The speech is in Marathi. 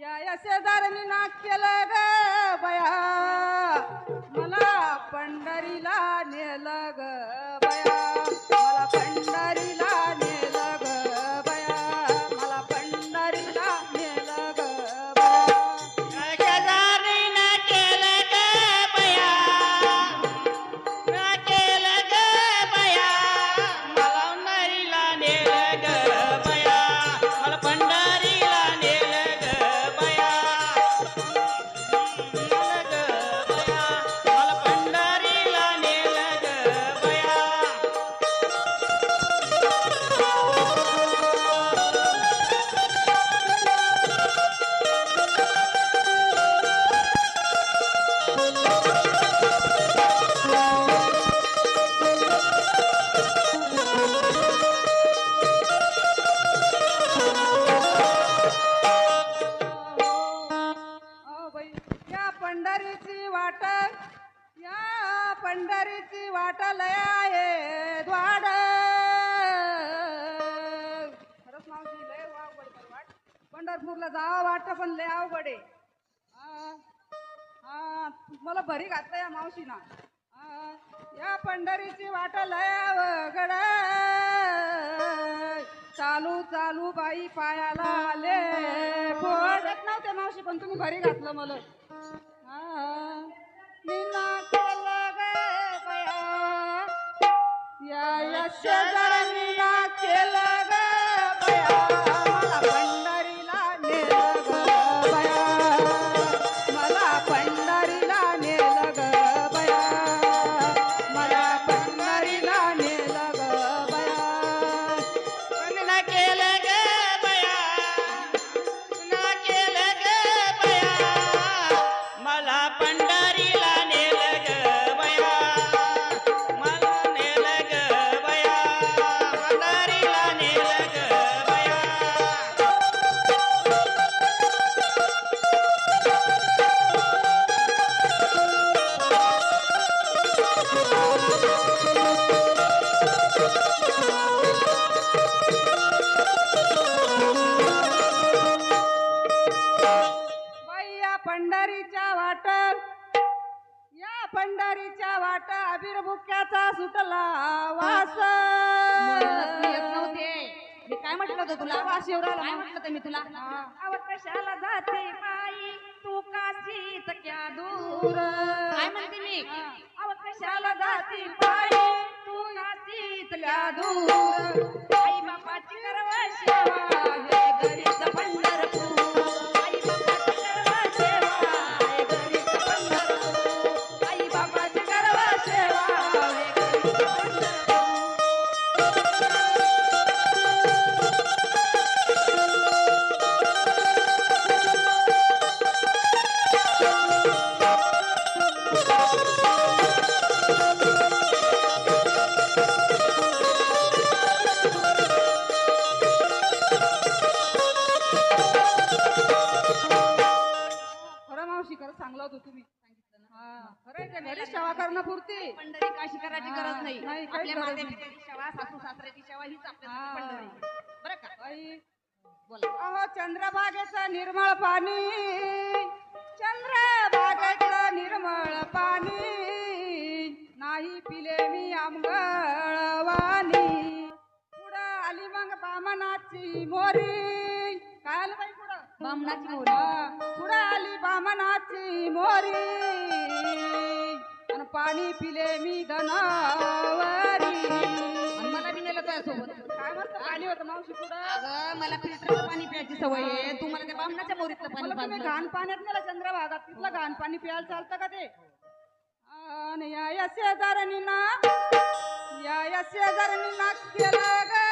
या या शेजारनी नाक केलं ग बया. मला पंढरीला नेलं ग. पंढरीची वाट या पंढरीची वाट लय आहे द्वाड. खरंच मावशी लय अवघड वाट पंढरपूरला जावं वाट पण लय अवघड आहे. मला भरी घातलं या मावशीना. ना या पंढरीची वाट लय अवघड. चालू चालू बाई पायाला आले. पोळत नव्हते मावशी पण तुम्ही भरी घातलं मला. हा, मी ना मला पंढरीच्या वाट अबीर बुक्याचा सुटला वास. मी काय म्हटलं होतं तुला? वास एवढा. काय म्हटलं होतं मी तुला? कशाला जाते माई? तू काशीत क्या दूर? काय म्हणते मी? कशाला जाते पायी तू काशीतल्या दूर? आई बापाची करवा नाही? सेवा करणं पुरती पंढरी काशी करायची गरज नाही. नाही, काही आपल्या गरज नाही. सेवा सासू सासऱ्याची सेवा हीच आपल्या हा. पंढरी. बरं का? बाई. बोला. अहो चंद्रभागेचं निर्मळ पाणी. चंद्रभागेचं निर्मळ पाणी. नाही पिले मी आमगळवाणी पुढं आली मग बामनाची मोरी. काय आलं बाई? बामणाची मोरी. पुढं आली बामनाची मोरी. आणि पाणी पिले मी धनावरी आणि मला बी नेलं तुझ्यासोबत काय मस्त पाणी होतं मावशी पुढं. अगं मला फिल्टरचं पाणी प्यायची सवय आहे. तू मला त्या बामणाच्या मोरीतलं पाणी मला तुम्ही पाजलं. घाण पाण्यात नेला चंद्रभागात? तिथलं घाण पाणी प्यायला चालतं का ते? आणि या या शेजाऱ्यांनी ना या या शेजाऱ्यांनी ना केलं ग.